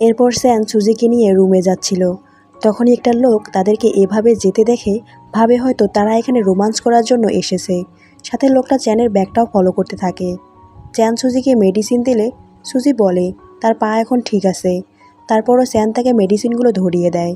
এরপর স্যান সুজিকে নিয়ে রুমে যাচ্ছিল। তখনই একটা লোক তাদেরকে এভাবে যেতে দেখে ভাবে হয়তো তারা এখানে রোমান্স করার জন্য এসেছে। সাথে লোকটা চ্যানের ব্যাগটাও ফলো করতে থাকে। চ্যান সুজিকে মেডিসিন দিলে সুজি বলে, তার পা এখন ঠিক আছে। তারপরও স্যান তাকে মেডিসিনগুলো ধরিয়ে দেয়।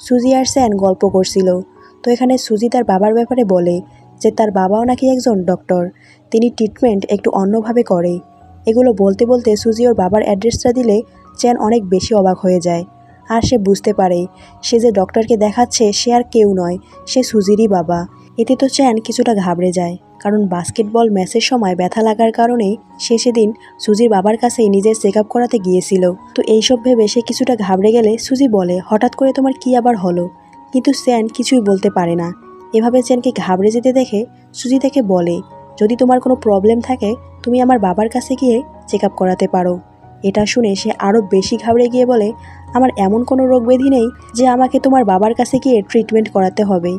সুজি আর স্যান গল্প করছিল। তো এখানে সুজি তার বাবার ব্যাপারে বলে যে, তার বাবাও নাকি একজন ডক্টর। তিনি ট্রিটমেন্ট একটু অন্যভাবে করে। এগুলো বলতে বলতে সুজি ওর বাবার অ্যাড্রেসটা দিলে চ্যান অনেক বেশি অবাক হয়ে যায়। আর সে বুঝতে পারে, সে যে ডক্টরকে দেখাচ্ছে সে আর কেউ নয়, সে সুজিরই বাবা। এতে তো চ্যান কিছুটা ঘাবড়ে যায়, কারণ বাস্কেটবল ম্যাচের সময় ব্যথা লাগার কারণে সে সেদিন সুজির বাবার কাছেই নিজের চেক আপ করাতে গিয়েছিল। তো এইসব ভেবে সে কিছুটা ঘাবড়ে গেলে সুজি বলে, হঠাৎ করে তোমার কি আবার হলো? কিন্তু স্যান কিছুই বলতে পারে না। এভাবে চ্যানকে ঘাবড়ে যেতে দেখে সুজি তাকে বলে, যদি তোমার কোনো প্রবলেম থাকে, তুমি আমার বাবার কাছে গিয়ে চেক করাতে পারো। এটা শুনে সে আরও বেশি ঘাবড়ে গিয়ে বলে, আমার এমন কোনো রোগ ব্যাধি নেই যে আমাকে তোমার বাবার কাছে গিয়ে ট্রিটমেন্ট করাতে হবে।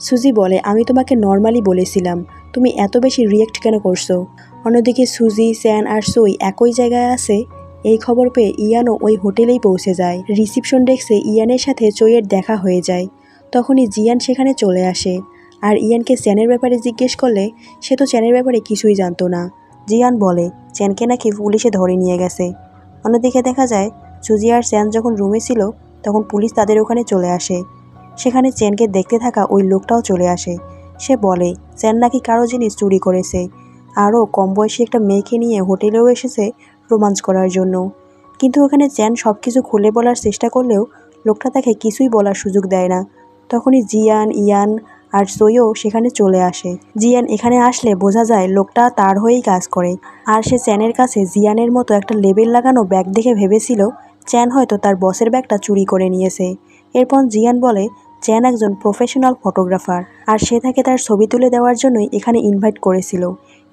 সুজি বলে, আমি তোমাকে নর্মালি বলেছিলাম, তুমি এত বেশি রিয়েক্ট কেন করছ? অন্যদিকে সুজি, স্যান আর সই একই জায়গায় আছে। এই খবর পেয়ে ইয়ানও ওই হোটেলেই পৌঁছে যায়। রিসিপশন ডেস্কে ইয়ানের সাথে চইয়ের দেখা হয়ে যায়। তখনই জিয়ান সেখানে চলে আসে। আর ইয়ানকে চ্যানের ব্যাপারে জিজ্ঞেস করলে, সে তো চ্যানের ব্যাপারে কিছুই জানতো না। জিয়ান বলে চ্যানকে নাকি পুলিশে ধরে নিয়ে গেছে। অন্যদিকে দেখা যায়, সুজি আর চ্যান যখন রুমে ছিল, তখন পুলিশ তাদের ওখানে চলে আসে। সেখানে চেনকে দেখতে থাকা ওই লোকটাও চলে আসে। সে বলে চেন নাকি কারও জিনিস চুরি করেছে। আরও কম বয়সী একটা মেয়েকে নিয়ে হোটেলেও এসেছে রোমাঞ্চ করার জন্য। কিন্তু ওখানে চ্যান সব কিছু খুলে বলার চেষ্টা করলেও লোকটা তাকে কিছুই বলার সুযোগ দেয় না। তখনই জিয়ান, ইয়ান আর সইও সেখানে চলে আসে। জিয়ান এখানে আসলে বোঝা যায় লোকটা তার হয়েই কাজ করে। আর সে চ্যানের কাছে জিয়ানের মতো একটা লেবেল লাগানো ব্যাগ দেখে ভেবেছিল, চ্যান হয়তো তার বসের ব্যাগটা চুরি করে নিয়েছে। এরপর জিয়ান বলে, চ্যান একজন প্রফেশনাল ফটোগ্রাফার আর সে তাকে তার ছবি তুলে দেওয়ার জন্যই এখানে ইনভাইট করেছিল।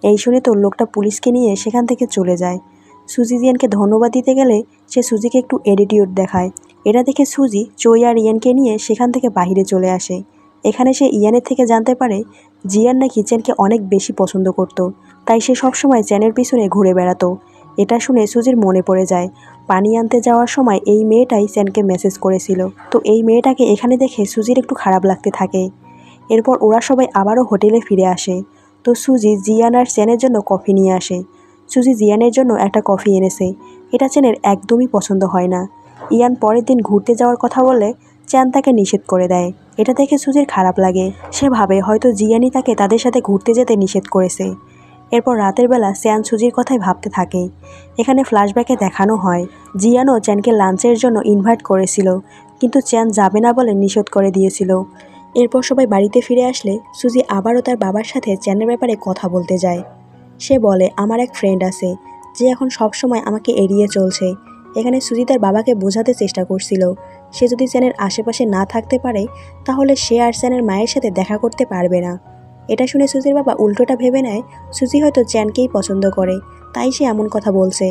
এই শুনে তো লোকটা পুলিশকে নিয়ে সেখান থেকে চলে যায়। সুজি জিয়ানকে ধন্যবাদ দিতে গেলে সে সুজিকে একটু এডিটিউড দেখায়। এটা দেখে সুজি, চৈ আর ইয়ানকে নিয়ে সেখান থেকে বাইরে চলে আসে। এখানে সে ইয়ানের থেকে জানতে পারে জিয়ান নাকি চ্যানকে অনেক বেশি পছন্দ করত। তাই সে সবসময় চ্যানের পিছনে ঘুরে বেড়াতো। এটা শুনে সুজির মনে পড়ে যায়, পানি আনতে যাওয়ার সময় এই মেয়েটাই চ্যানকে মেসেজ করেছিল। তো এই মেয়েটাকে এখানে দেখে সুজির একটু খারাপ লাগতে থাকে। এরপর ওরা সবাই আবারও হোটেলে ফিরে আসে। তো সুজি জিয়ান আর চ্যানের জন্য কফি নিয়ে আসে। সুজি জিয়ানের জন্য একটা কফি এনেছে। এটা চ্যানের একদমই পছন্দ হয় না। ইয়ান পরের দিন ঘুরতে যাওয়ার কথা বলে চ্যান তাকে নিষেধ করে দেয়। এটা দেখে সুজির খারাপ লাগে। সে ভাবে হয়তো জিয়ানই তাকে তাদের সাথে ঘুরতে যেতে নিষেধ করেছে। এরপর রাতের বেলা চ্যান সুজির কথাই ভাবতে থাকে। এখানে ফ্ল্যাশব্যাকে দেখানো হয়, জিয়ানও চ্যানকে লাঞ্চের জন্য ইনভাইট করেছিল, কিন্তু চ্যান যাবে না বলে নিষেধ করে দিয়েছিল। এরপর সবাই বাড়িতে ফিরে আসলে সুজি আবারও তার বাবার সাথে চ্যানের ব্যাপারে কথা বলতে যায়। সে বলে, আমার এক ফ্রেন্ড আছে, যে এখন সব সময় আমাকে এড়িয়ে চলছে। এখানে সুজি তার বাবাকে বোঝাতে চেষ্টা করছিল। সে যদি চ্যানের আশেপাশে না থাকতে পারে, তাহলে সে আর চ্যানের মায়ের সাথে দেখা করতে পারবে না। এটা শুনে সুজির বাবা উল্টোটা ভেবে নেয়, সুজি হয়তো চ্যানকেই পছন্দ করে, তাই সে এমন কথা বলছে।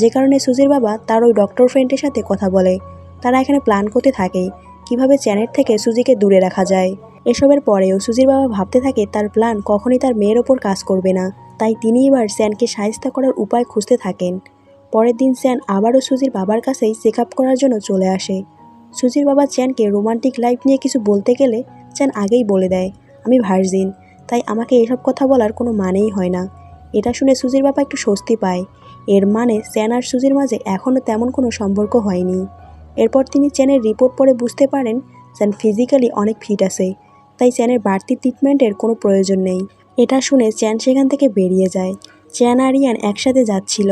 যে কারণে সুজির বাবা তার ওই ডক্টর ফ্রেন্ডের সাথে কথা বলে। তারা এখানে প্ল্যান করতে থাকে, কীভাবে চ্যানের থেকে সুজিকে দূরে রাখা যায়। এসবের পরেও সুজির বাবা ভাবতে থাকে তার প্ল্যান কখনই তার মেয়ের ওপর কাজ করবে না, তাই তিনি এবার স্যানকে সাহিস্তা করার উপায় খুঁজতে থাকেন। পরের দিন স্যান আবারও সুজির বাবার কাছেই চেক আপ করার জন্য চলে আসে। সুজির বাবা চ্যানকে রোমান্টিক লাইফ নিয়ে কিছু বলতে গেলে চ্যান আগেই বলে দেয়, আমি ভার্জিন, তাই আমাকে এসব কথা বলার কোনো মানেই হয় না। এটা শুনে সুজির বাবা একটু স্বস্তি পায়। এর মানে চ্যান আর সুজির মাঝে এখনও তেমন কোনো সম্পর্ক হয়নি। এরপর তিনি চ্যানের রিপোর্ট পড়ে বুঝতে পারেন চ্যান ফিজিক্যালি অনেক ফিট আছে, তাই চ্যানের বাড়তি ট্রিটমেন্টের কোনো প্রয়োজন নেই। এটা শুনে চ্যান সেখান থেকে বেরিয়ে যায়। চ্যান আর ইয়ান একসাথে যাচ্ছিল।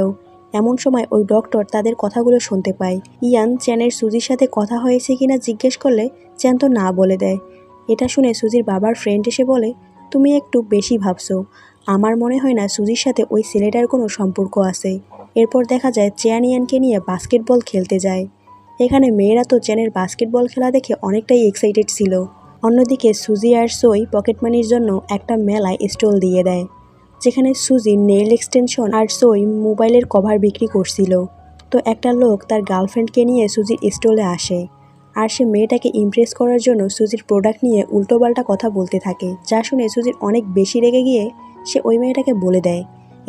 এমন সময় ওই ডক্টর তাদের কথাগুলো শুনতে পায়। ইয়ান চ্যানের সুজির সাথে কথা হয়েছে কিনা জিজ্ঞেস করলে চ্যান তো না বলে দেয়। এটা শুনে সুজির বাবার ফ্রেন্ড এসে বলে, তুমি একটু বেশি ভাবছ। আমার মনে হয় না সুজির সাথে ওই ছেলেটার কোনো সম্পর্ক আছে। এরপর দেখা যায় চ্যান ইয়ানকে নিয়ে বাস্কেটবল খেলতে যায়। এখানে মেয়েরা তো চ্যানের বাস্কেটবল খেলা দেখে অনেকটাই এক্সাইটেড ছিল। অন্যদিকে সুজি আর সই পকেট মানির জন্য একটা মেলায় স্টল দিয়ে দেয়। যেখানে সুজি নেল এক্সটেনশন আর সই মোবাইলের কভার বিক্রি করছিল। তো একটা লোক তার গার্লফ্রেন্ডকে নিয়ে সুজির স্টলে আসে আর সে মেয়েটাকে ইমপ্রেস করার জন্য সুজির প্রোডাক্ট নিয়ে উল্টোপাল্টা কথা বলতে থাকে, যা শুনে সুজির অনেক বেশি রেগে গিয়ে সে ওই মেয়েটাকে বলে দেয়।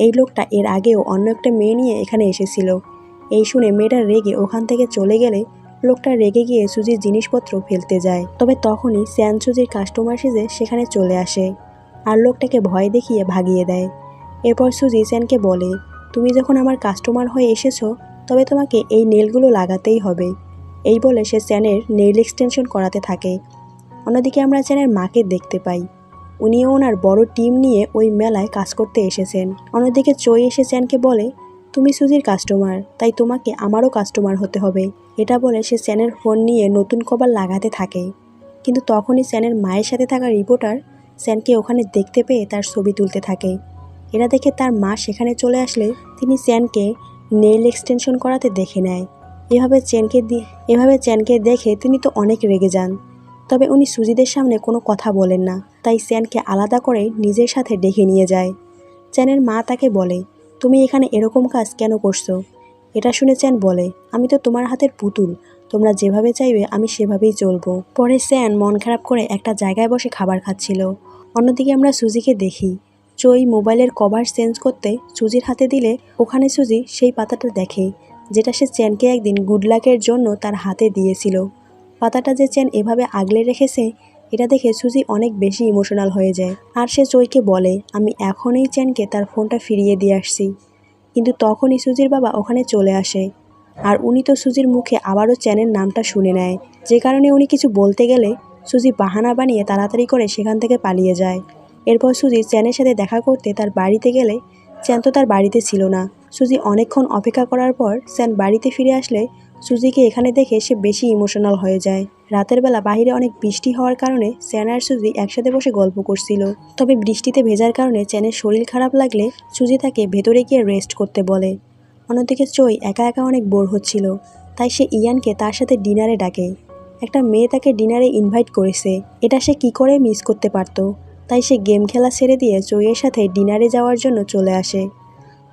এই লোকটা এর আগেও অন্য একটা মেয়ে নিয়ে এখানে এসেছিল। এই শুনে মেয়েটা রেগে ওখান থেকে চলে গেলে লোকটা রেগে গিয়ে সুজির জিনিসপত্র ফেলতে যায়। তবে তখনই স্যান সুজির কাস্টমার সেজে সেখানে চলে আসে। আর লোকটাকে ভয় দেখিয়ে ভাগিয়ে দেয়। এরপর সুজি স্যানকে বলে, তুমি যখন আমার কাস্টমার হয়ে এসেছ, তবে তোমাকে এই নেলগুলো লাগাতেই হবে। এই বলে সে স্যানের নেল এক্সটেনশন করাতে থাকে। অন্যদিকে আমরা চ্যানের মাকে দেখতে পাই। উনিও ওনার বড় টিম নিয়ে ওই মেলায় কাজ করতে এসেছেন। অন্যদিকে চই এসে চ্যানকে বলে, তুমি সুজির কাস্টমার, তাই তোমাকে আমারও কাস্টমার হতে হবে। এটা বলে সে চ্যানের ফোন নিয়ে নতুন কভার লাগাতে থাকে। কিন্তু তখনই স্যানের মায়ের সাথে থাকা রিপোর্টার স্যানকে ওখানে দেখতে পেয়ে তার ছবি তুলতে থাকে। এটা দেখে তার মা সেখানে চলে আসলে তিনি স্যানকে নেইল এক্সটেনশন করাতে দেখে নেয়। এভাবে চেনকে এভাবে চ্যানকে দেখে তিনি তো অনেক রেগে যান। তবে উনি সুজিদের সামনে কোনো কথা বলেন না। তাই চ্যানকে আলাদা করে নিজের সাথে ডেকে নিয়ে যায়। চ্যানের মা তাকে বলে, তুমি এখানে এরকম কাজ কেন করছ? এটা শুনে চ্যান বলে, আমি তো তোমার হাতের পুতুল। তোমরা যেভাবে চাইবে আমি সেভাবেই চলবো। পরে স্যান মন খারাপ করে একটা জায়গায় বসে খাবার খাচ্ছিল। অন্যদিকে আমরা সুজিকে দেখি। চই মোবাইলের কভার চেঞ্জ করতে সুজির হাতে দিলে ওখানে সুজি সেই পাতাটা দেখে, যেটা সে চ্যানকে একদিন গুড লাকের জন্য তার হাতে দিয়েছিল। পাতাটা যে চ্যান এভাবে আগলে রেখেছে, এটা দেখে সুজি অনেক বেশি ইমোশনাল হয়ে যায়। আর সে চইকে বলে, আমি এখনই চ্যানকে তার ফোনটা ফিরিয়ে দিয়ে আসছি। কিন্তু তখনই সুজির বাবা ওখানে চলে আসে। আর উনি তো সুজির মুখে আবারও চ্যানের নামটা শুনে নেয়। যে কারণে উনি কিছু বলতে গেলে সুজি বাহানা বানিয়ে তাড়াতাড়ি করে সেখান থেকে পালিয়ে যায়। এরপর সুজি চ্যানের সাথে দেখা করতে তার বাড়িতে গেলে চ্যান তো তার বাড়িতে ছিল না। সুজি অনেকক্ষণ অপেক্ষা করার পর চ্যান বাড়িতে ফিরে আসলে সুজিকে এখানে দেখে সে বেশি ইমোশনাল হয়ে যায়। রাতের বেলা বাইরে অনেক বৃষ্টি হওয়ার কারণে চ্যান আর সুজি একসাথে বসে গল্প করছিল। তবে বৃষ্টিতে ভেজার কারণে চ্যানের শরীর খারাপ লাগলে সুজি তাকে ভেতরে গিয়ে রেস্ট করতে বলে। অন্যদিকে চই একা একা অনেক বোর হচ্ছিল, তাই সে ইয়ানকে তার সাথে ডিনারে ডাকে। একটা মেয়ে তাকে ডিনারে ইনভাইট করেছে। এটা সে কি করে মিস করতে পারতো? তাই সে গেম খেলা ছেড়ে দিয়ে চইয়ের সাথে ডিনারে যাওয়ার জন্য চলে আসে।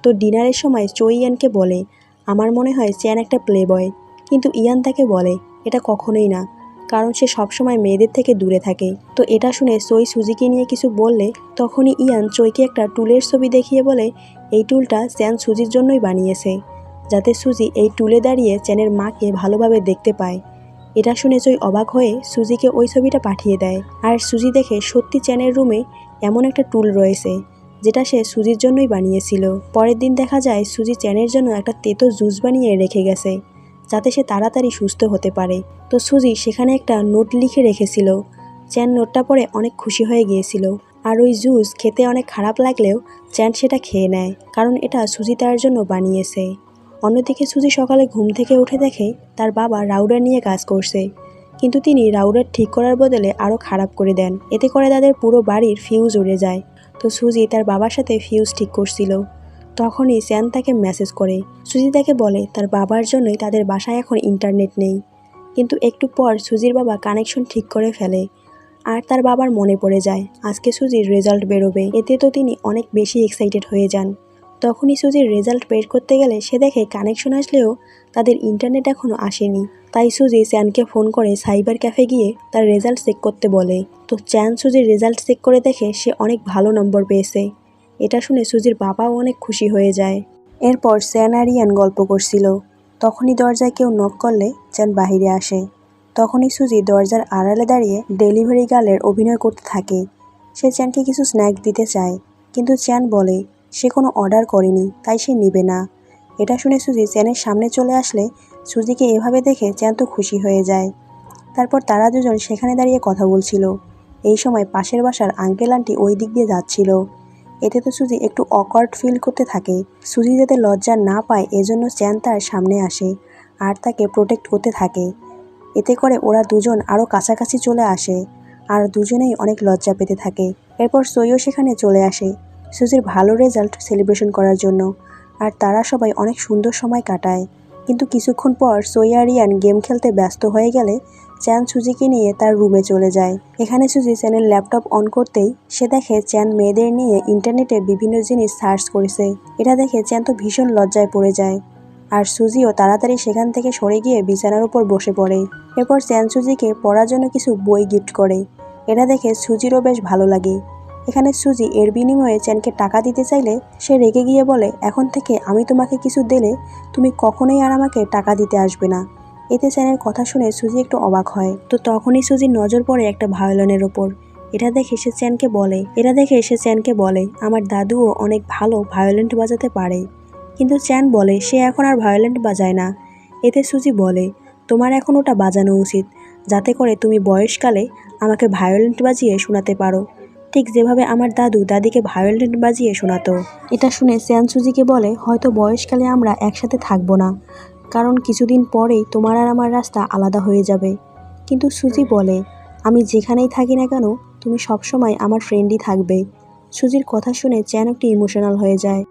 তো ডিনারের সময় চই ইয়ানকে বলে, আমার মনে হয় চ্যান একটা প্লে বয় কিন্তু ইয়ান তাকে বলে, এটা কখনোই না। কারণ সে সবসময় মেয়েদের থেকে দূরে থাকে। তো এটা শুনে সই সুজিকে নিয়ে কিছু বললে, তখনই ইয়ান চইকে একটা টুলের ছবি দেখিয়ে বলে, এই টুলটা চ্যান সুজির জন্যই বানিয়েছে। যাতে সুজি এই টুলে দাঁড়িয়ে চ্যানের মাকে ভালোভাবে দেখতে পায়। এটা শুনে চই অবাক হয়ে সুজিকে ওই ছবিটা পাঠিয়ে দেয়। আর সুজি দেখে সত্যি চ্যানের রুমে এমন একটা টুল রয়েছে, যেটা সে সুজির জন্যই বানিয়েছিল। পরের দিন দেখা যায় সুজি চ্যানের জন্য একটা তেতো জুস বানিয়ে রেখে গেছে, যাতে সে তাড়াতাড়ি সুস্থ হতে পারে। তো সুজি সেখানে একটা নোট লিখে রেখেছিল। চ্যান নোটটা পড়ে অনেক খুশি হয়ে গিয়েছিল। আর ওই জুস খেতে অনেক খারাপ লাগলেও চ্যান সেটা খেয়ে নেয়, কারণ এটা সুজি তার জন্য বানিয়েছে। অন্যদিকে সুজি সকালে ঘুম থেকে উঠে দেখে তার বাবা রাউডার নিয়ে কাজ করছে। কিন্তু তিনি রাউডার ঠিক করার বদলে আরও খারাপ করে দেন। এতে করে তাদের পুরো বাড়ির ফিউজ উড়ে যায়। তো সুজি তার বাবার সাথে ফিউজ ঠিক করছিল। তখনই স্যান তাকে মেসেজ করে। সুজি তাকে বলে, তার বাবার জন্যই তাদের বাসায় এখন ইন্টারনেট নেই। কিন্তু একটু পর সুজির বাবা কানেকশন ঠিক করে ফেলে। আর তার বাবার মনে পড়ে যায়, আজকে সুজির রেজাল্ট বেরোবে। এতে তো তিনি অনেক বেশি এক্সাইটেড হয়ে যান। তখনই সুজির রেজাল্ট বের করতে গেলে সে দেখে কানেকশন আসলেও তাদের ইন্টারনেট এখনও আসেনি। তাই সুজি চ্যানকে ফোন করে সাইবার ক্যাফে গিয়ে তার রেজাল্ট চেক করতে বলে। তো চ্যান সুজির রেজাল্ট চেক করে দেখে সে অনেক ভালো নম্বর পেয়েছে। এটা শুনে সুজির বাবাও অনেক খুশি হয়ে যায়। এরপর স্যান আর ইয়ান গল্প করছিল। তখনই দরজায় কেউ নক করলে চ্যান বাহিরে আসে। তখনই সুজি দরজার আড়ালে দাঁড়িয়ে ডেলিভারি গার্লের অভিনয় করতে থাকে। সে চ্যানকে কিছু স্ন্যাক দিতে চায়, কিন্তু চ্যান বলে সে কোনো অর্ডার করেনি, তাই সে নেবে না। এটা শুনে সুজি চ্যানের সামনে চলে আসলে সুজিকে এভাবে দেখে চ্যান তো খুশি হয়ে যায়। তারপর তারা দুজন সেখানে দাঁড়িয়ে কথা বলছিল। এই সময় পাশের বাসার আঙ্কেল আন্টি ওই দিক দিয়ে যাচ্ছিল। এতে তো সুজি একটু অকওয়ার্ড ফিল করতে থাকে। সুজি যাতে লজ্জা না পায়, এজন্য চ্যান তার সামনে আসে আর তাকে প্রোটেক্ট করতে থাকে। এতে করে ওরা দুজন আরও কাছাকাছি চলে আসে আর দুজনেই অনেক লজ্জা পেতে থাকে। এরপর সইও সেখানে চলে আসে। সুজির ভালো রেজাল্ট সেলিব্রেশন করার জন্য। আর তারা সবাই অনেক সুন্দর সময় কাটায়। কিন্তু কিছুক্ষণ পর সইয়া রিয়ান গেম খেলতে ব্যস্ত হয়ে গেলে চ্যান সুজিকে নিয়ে তার রুমে চলে যায়। এখানে সুজি চ্যানের ল্যাপটপ অন করতেই সে দেখে চ্যান মেয়েদের নিয়ে ইন্টারনেটে বিভিন্ন জিনিস সার্চ করেছে। এটা দেখে চ্যান তো ভীষণ লজ্জায় পড়ে যায়। আর সুজিও তাড়াতাড়ি সেখান থেকে সরে গিয়ে বিছানার উপর বসে পড়ে। এরপর চ্যান সুজিকে পড়ার জন্য কিছু বই গিফট করে। এটা দেখে সুজিরও বেশ ভালো লাগে। এখানে সুজি এর বিনিময়ে চ্যানকে টাকা দিতে চাইলে সে রেগে গিয়ে বলে, এখন থেকে আমি তোমাকে কিছু দিলে তুমি কখনোই আর আমাকে টাকা দিতে আসবে না। এতে চ্যানের কথা শুনে সুজি একটু অবাক হয়। তো তখনই সুজির নজর পড়ে একটা ভায়োলিনের ওপর। এটা দেখে সে চ্যানকে বলে, এটা দেখে সে চ্যানকে বলে, আমার দাদুও অনেক ভালো ভায়োলেন্ট বাজাতে পারে। কিন্তু চ্যান বলে, সে এখন আর ভায়োলেন্ট বাজায় না। এতে সুজি বলে, তোমার এখন ওটা বাজানো উচিত। যাতে করে তুমি বয়সকালে আমাকে ভায়োলেন্ট বাজিয়ে শোনাতে পারো। ঠিক যেভাবে আমার দাদু দাদিকে ভায়োলেন্ট বাজিয়ে শোনাতো। এটা শুনে চ্যান সুজিকে বলে, হয়তো বয়সকালে আমরা একসাথে থাকব না। কারণ কিছুদিন পরেই তোমার আর আমার রাস্তা আলাদা হয়ে যাবে। কিন্তু সুজি বলে, আমি যেখানেই থাকি না কেন, তুমি সবসময় আমার ফ্রেন্ডই থাকবে। সুজির কথা শুনে চ্যান একটু ইমোশনাল হয়ে যায়।